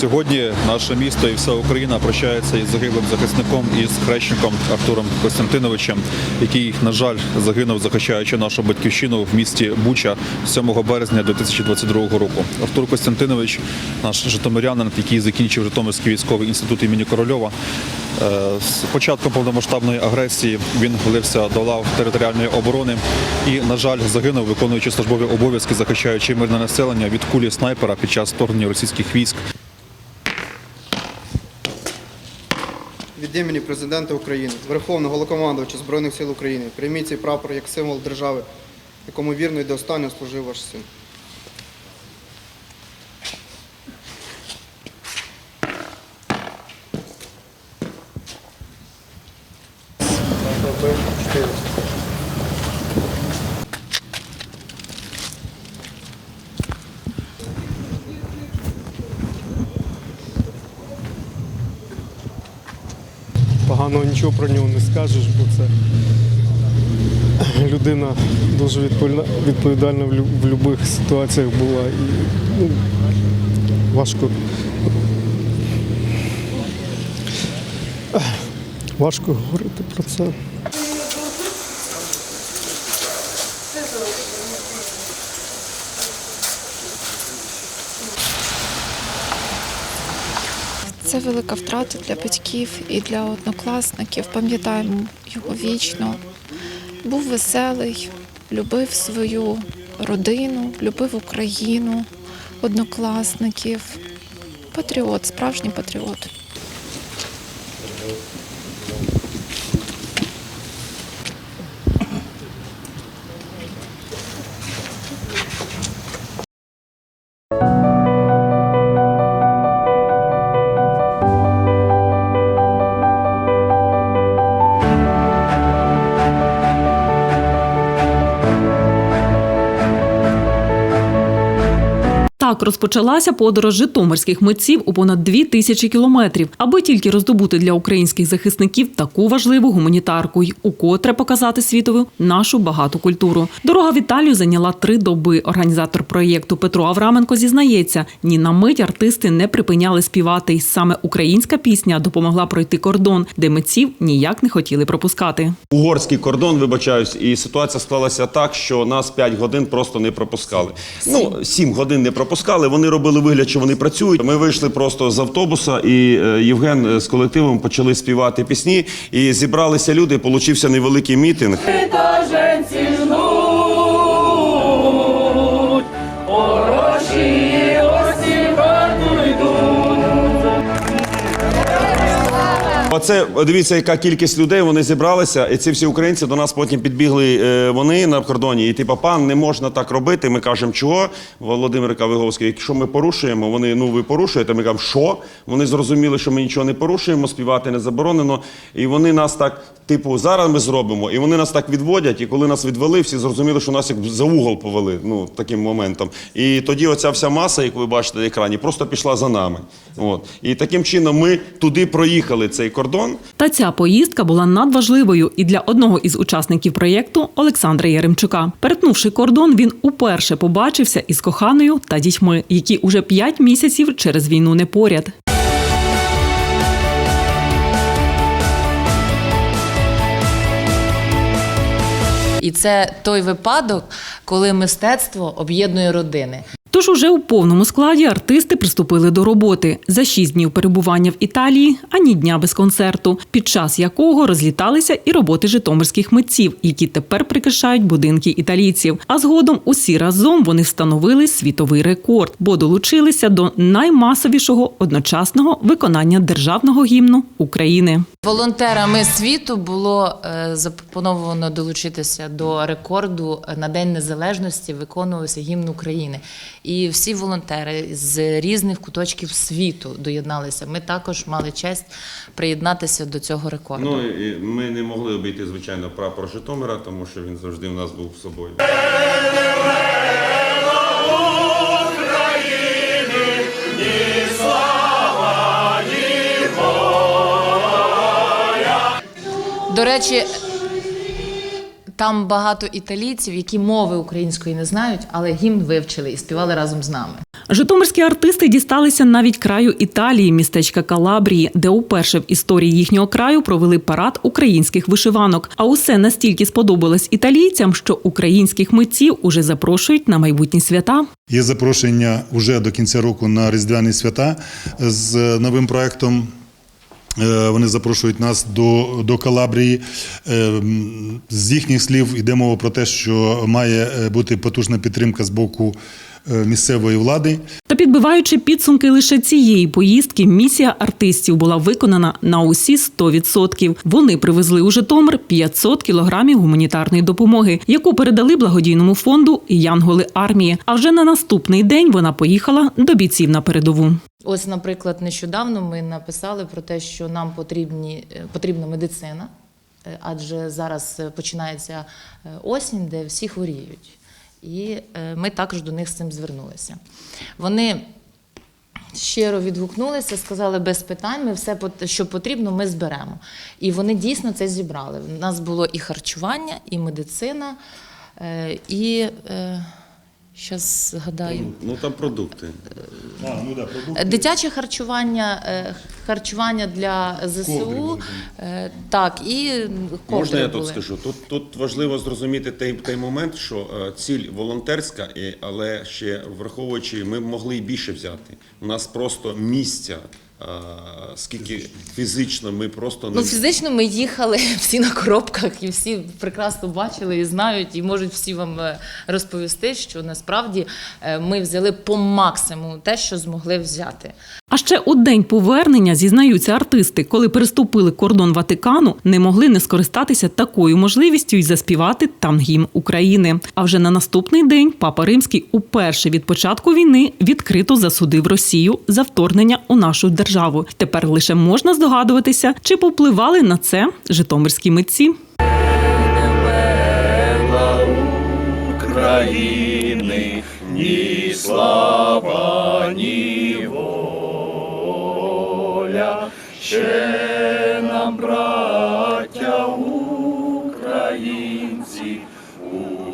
Сьогодні наше місто і вся Україна прощається із загиблим захисником із хрещником Артуром Костянтиновичем, який, на жаль, загинув, захищаючи нашу батьківщину в місті Буча 7 березня 2022 року. Артур Костянтинович, наш житомирянин, який закінчив Житомирський військовий інститут імені Корольова. Е, З початком повномасштабної агресії він влився до лав територіальної оборони і, на жаль, загинув, виконуючи службові обов'язки, захищаючи мирне населення від кулі снайпера під час вторгнення російських військ. Від імені президента України, Верховного Головнокомандувача Збройних сил України, прийміть цей прапор як символ держави, якому вірно і до останнього служив ваш син. Поганого нічого про нього не скажеш, бо це людина дуже відповідальна в будь-яких ситуаціях була. І ну, важко. Важко говорити про це. Це велика втрата для батьків і для однокласників. Пам'ятаємо його вічно. Був веселий, любив свою родину, любив Україну, однокласників. Патріот, справжній патріот. Так розпочалася подорож житомирських митців у понад дві тисячі кілометрів, аби тільки роздобути для українських захисників таку важливу гуманітарку й укотре показати світові нашу багату культуру. Дорога в Італію зайняла три доби. Організатор проєкту Петро Авраменко зізнається, ні на мить артисти не припиняли співати, і саме українська пісня допомогла пройти кордон, де митців ніяк не хотіли пропускати. угорський кордон, вибачаюсь, і ситуація склалася так, що нас 5 годин просто не пропускали. Ну, 7 годин не пропускали. Вони робили вигляд, що вони працюють. Ми вийшли просто з автобуса, і е, Євген е, з колективом почали співати пісні. І зібралися люди. Получився невеликий мітинг. Жнуть, Оце дивіться, яка кількість людей вони зібралися, і ці всі українці до нас потім підбігли. е, Вони на кордоні, і типу, пан, не можна так робити. Ми кажемо, чого? Володимир Кавиговський, якщо ми порушуємо, вони ну ви порушуєте. Ми кажемо, що? Вони зрозуміли, що ми нічого не порушуємо, співати не заборонено. І вони нас так, типу, зараз ми зробимо, і вони нас так відводять. І коли нас відвели, всі зрозуміли, що нас як за угол повели. Ну таким моментом. І тоді оця вся маса, як ви бачите на екрані, просто пішла за нами. От і таким чином ми туди проїхали цей кордон. Та ця поїздка була надважливою і для одного із учасників проєкту Олександра Яремчука. Перетнувши кордон, він уперше побачився із коханою та дітьми, які уже п'ять місяців через війну не поряд. І це той випадок, коли мистецтво об'єднує родини. Тож уже у повному складі артисти приступили до роботи за шість днів перебування в Італії, ані дня без концерту, під час якого розліталися і роботи житомирських митців, які тепер прикрашають будинки італійців. А згодом усі разом вони встановили світовий рекорд, бо долучилися до наймасовішого одночасного виконання державного гімну України. Волонтерами світу було е, запропоновано долучитися до рекорду на День Незалежності, виконувався гімн України. І всі волонтери з різних куточків світу доєдналися. Ми також мали честь приєднатися до цього рекорду. Ну і ми не могли обійти звичайно прапор Житомира, тому що він завжди в нас був з собою. До речі, там багато італійців, які мови української не знають, але гімн вивчили і співали разом з нами. Житомирські артисти дісталися навіть краю Італії, містечка Калабрії, де уперше в історії їхнього краю провели парад українських вишиванок. А усе настільки сподобалось італійцям, що українських митців уже запрошують на майбутні свята. Є запрошення вже до кінця року на Різдвяні свята з новим проектом. Е, Вони запрошують нас до, до Калабрії. Е, З їхніх слів йде мова про те, що має е, бути потужна підтримка з боку місцевої влади. Та підбиваючи підсумки лише цієї поїздки, місія артистів була виконана на усі 100%. Вони привезли у Житомир 500 кілограмів гуманітарної допомоги, яку передали благодійному фонду Янголи армії. А вже на наступний день вона поїхала до бійців на передову. Ось, наприклад, нещодавно ми написали про те, що нам потрібні, е, потрібна медицина, е, адже зараз е, починається е, осінь, де всі хворіють. І е, ми також до них з цим звернулися. Вони щиро відгукнулися, сказали без питань, ми все, що потрібно, ми зберемо. І вони дійсно це зібрали. У нас було і харчування, і медицина, е, і. Зараз згадаю. Ну там продукти. А, ну да, продукти. Дитяче харчування, е, харчування для ЗСУ, е, так, і ковдри Можна я були. тут скажу? Тут, тут важливо зрозуміти той, той момент, що е, ціль волонтерська, але ще враховуючи, ми б могли і більше взяти. У нас просто місця, скільки фізично ми просто не Ну, фізично ми їхали всі на коробках, і всі прекрасно бачили і знають, і можуть всі вам е, розповісти, що насправді е, ми взяли по максимуму те, що змогли взяти. А ще у день повернення зізнаються артисти, коли переступили кордон Ватикану, не могли не скористатися такою можливістю і заспівати там гімн України. А вже на наступний день папа Римський уперше від початку війни відкрито засудив Росію за вторгнення у нашу державу. Тепер лише можна здогадуватися, чи попливали на це житомирські митці. України, ні слава, ні воля, ще нам, браття українці,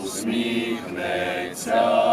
усміхнеться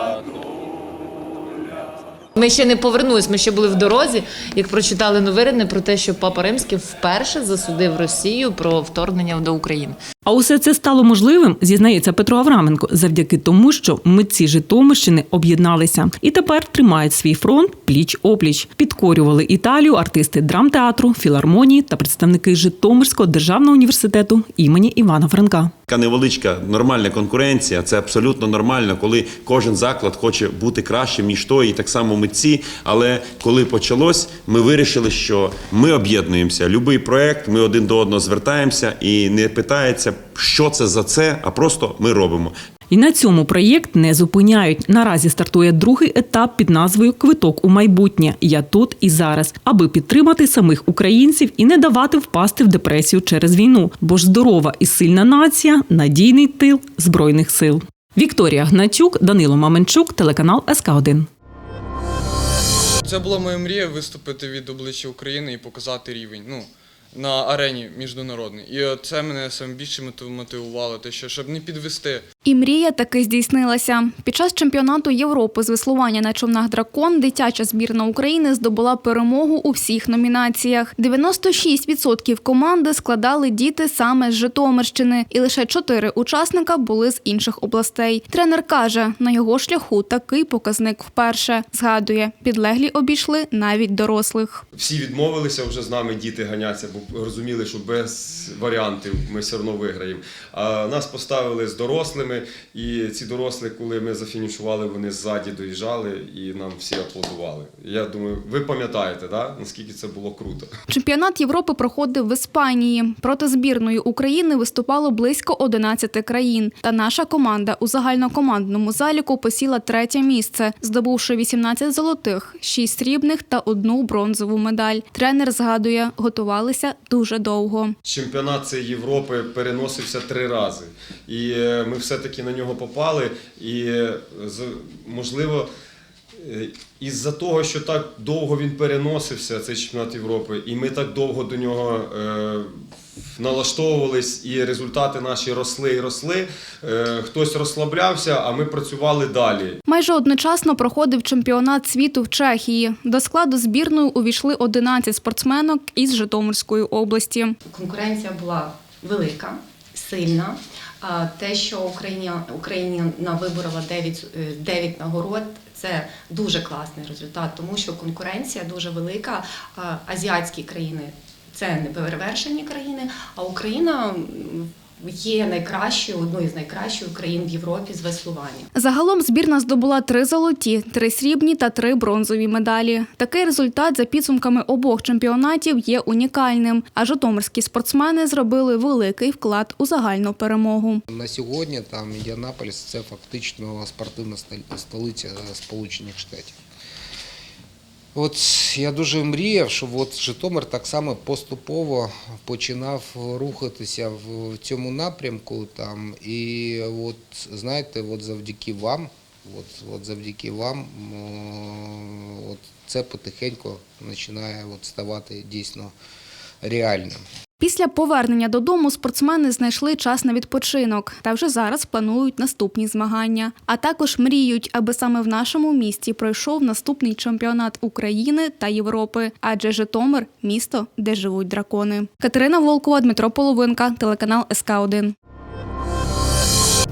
Ми ще не повернулись, ми ще були в дорозі, як прочитали новини про те, що папа Римський вперше засудив Росію про вторгнення до України. А усе це стало можливим, зізнається Петро Авраменко, завдяки тому, що митці Житомирщини об'єдналися і тепер тримають свій фронт пліч опліч. Підкорювали Італію артисти драмтеатру, філармонії та представники Житомирського державного університету імені Івана Франка. Така невеличка нормальна конкуренція. Це абсолютно нормально, коли кожен заклад хоче бути кращим ніж той, і так само митці. Але коли почалось, ми вирішили, що ми об'єднуємося. Любий проект, ми один до одного звертаємося і не питається, що це за це, а просто ми робимо. І на цьому проєкт не зупиняють. Наразі стартує другий етап під назвою Квиток у майбутнє. Я тут і зараз, аби підтримати самих українців і не давати впасти в депресію через війну. Бо ж здорова і сильна нація надійний тил збройних сил. Вікторія Гнатюк, Данило Маменчук, телеканал СК 1 Це була моя мрія виступити від обличчя України і показати рівень ну, на арені міжнародній. І це мене саме більше мотив- мотивувало, те, що щоб не підвести. І мрія таки здійснилася. Під час чемпіонату Європи з веслування на човнах дракон дитяча збірна України здобула перемогу у всіх номінаціях. 96% команди складали діти саме з Житомирщини, і лише 4 учасника були з інших областей. Тренер каже, на його шляху такий показник вперше. Згадує, підлеглі обійшли навіть дорослих. Всі відмовилися вже з нами діти ганяться, бо розуміли, що без варіантів ми все одно виграємо. А нас поставили з дорослими, і ці дорослі, коли ми зафінішували, вони ззаді доїжджали і нам всі аплодували. Я думаю, ви пам'ятаєте, да? наскільки це було круто. Чемпіонат Європи проходив в Іспанії. Проти збірної України виступало близько 11 країн. Та наша команда у загальнокомандному заліку посіла третє місце, здобувши 18 золотих, 6 срібних та одну бронзову медаль. Тренер згадує, готувалися дуже довго. Чемпіонат Європи переносився три рази. І е, ми все-таки на нього попали. І, е, можливо, е, із-за того, що так довго він переносився, цей чемпіонат Європи, і ми так довго до нього налаштовувались, і результати наші росли і росли. Е, Хтось розслаблявся, а ми працювали далі. Майже одночасно проходив чемпіонат світу в Чехії. До складу збірної увійшли 11 спортсменок із Житомирської області. конкуренція була велика, сильна. Те, що Україна, Україна виборола 9, е, 9 нагород, це дуже класний результат, тому що конкуренція дуже велика. Азіатські країни це не перевершені країни, а Україна є найкращою, одною з найкращих країн в Європі з веслування. Загалом збірна здобула три золоті, три срібні та три бронзові медалі. Такий результат за підсумками обох чемпіонатів є унікальним. А житомирські спортсмени зробили великий вклад у загальну перемогу. На сьогодні там Індіанаполіс це фактично спортивна столиця Сполучених Штатів. От я дуже мріяв, що от Житомир так само поступово починав рухатися в цьому напрямку. Там, і от знаєте, от завдяки вам, от, от завдяки вам, от це потихеньку починає от ставати дійсно реальним. Після повернення додому спортсмени знайшли час на відпочинок та вже зараз планують наступні змагання. А також мріють, аби саме в нашому місті пройшов наступний чемпіонат України та Європи, адже Житомир місто, де живуть дракони. Катерина Волкова, Дмитро Половинка, телеканал СК 1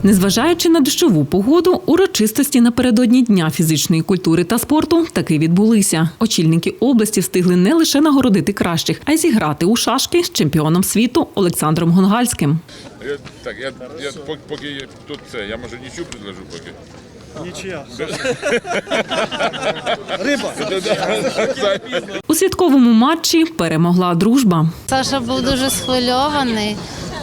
Незважаючи на дощову погоду, урочистості напередодні Дня фізичної культури та спорту таки відбулися. Очільники області встигли не лише нагородити кращих, а й зіграти у шашки з чемпіоном світу Олександром Гонгальським. Я, так, я, я поки, поки я тут це, я може нічу предложу поки. Нічия. У святковому матчі перемогла дружба. Саша був дуже схвильований.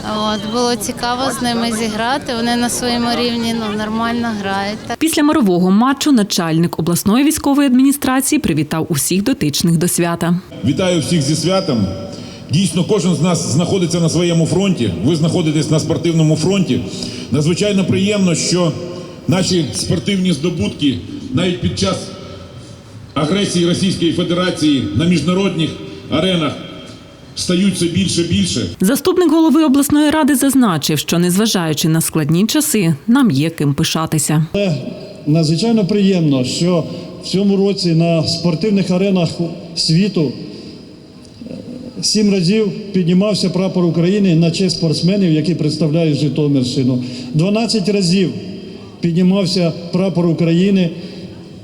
От було цікаво з ними зіграти. Вони на своєму рівні ну нормально грають. Після мирового матчу начальник обласної військової адміністрації привітав усіх дотичних до свята. Вітаю всіх зі святом. Дійсно, кожен з нас знаходиться на своєму фронті. Ви знаходитесь на спортивному фронті. Надзвичайно приємно, що наші спортивні здобутки навіть під час агресії Російської Федерації на міжнародних аренах стають все більше і більше. Заступник голови обласної ради зазначив, що незважаючи на складні часи, нам є ким пишатися. Надзвичайно приємно, що в цьому році на спортивних аренах світу е, сім разів піднімався прапор України на честь спортсменів, які представляють Житомирщину. 12 разів піднімався прапор України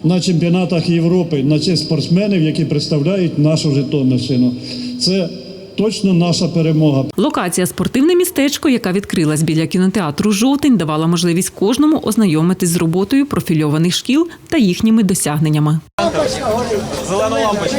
на чемпіонатах Європи на честь спортсменів, які представляють нашу Житомирщину. Це точно наша перемога. Локація спортивне містечко, яка відкрилась біля кінотеатру Жовтень, давала можливість кожному ознайомитись з роботою профільованих шкіл та їхніми досягненнями. Зелена лампочку.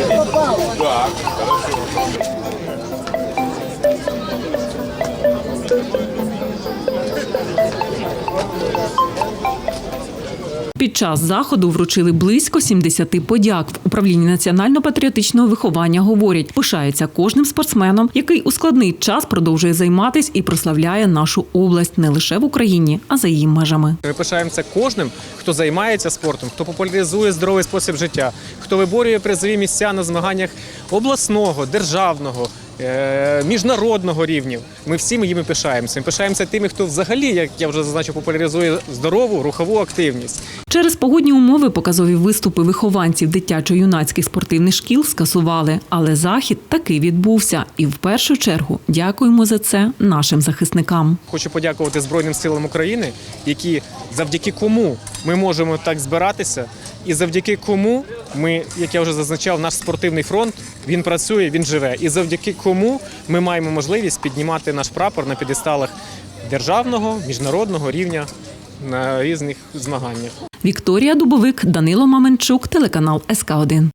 Під час заходу вручили близько 70 подяк. В управлінні національно-патріотичного виховання говорять, пишаються кожним спортсменом, який у складний час продовжує займатись і прославляє нашу область не лише в Україні, а за її межами. Ми пишаємося кожним, хто займається спортом, хто популяризує здоровий спосіб життя, хто виборює призові місця на змаганнях обласного, державного. е, Міжнародного рівнів ми всі ми їми пишаємося. Ми пишаємося тими, хто взагалі, як я вже зазначив, популяризує здорову рухову активність. Через погодні умови показові виступи вихованців дитячо-юнацьких спортивних шкіл скасували, але захід таки відбувся. І в першу чергу дякуємо за це нашим захисникам. Хочу подякувати Збройним силам України, які завдяки кому ми можемо так збиратися, і завдяки кому ми, як я вже зазначав, наш спортивний фронт він працює, він живе. І завдяки кому ми маємо можливість піднімати наш прапор на підесталах державного, міжнародного рівня на різних змаганнях. Вікторія Дубовик, Данило Маменчук, телеканал СК 1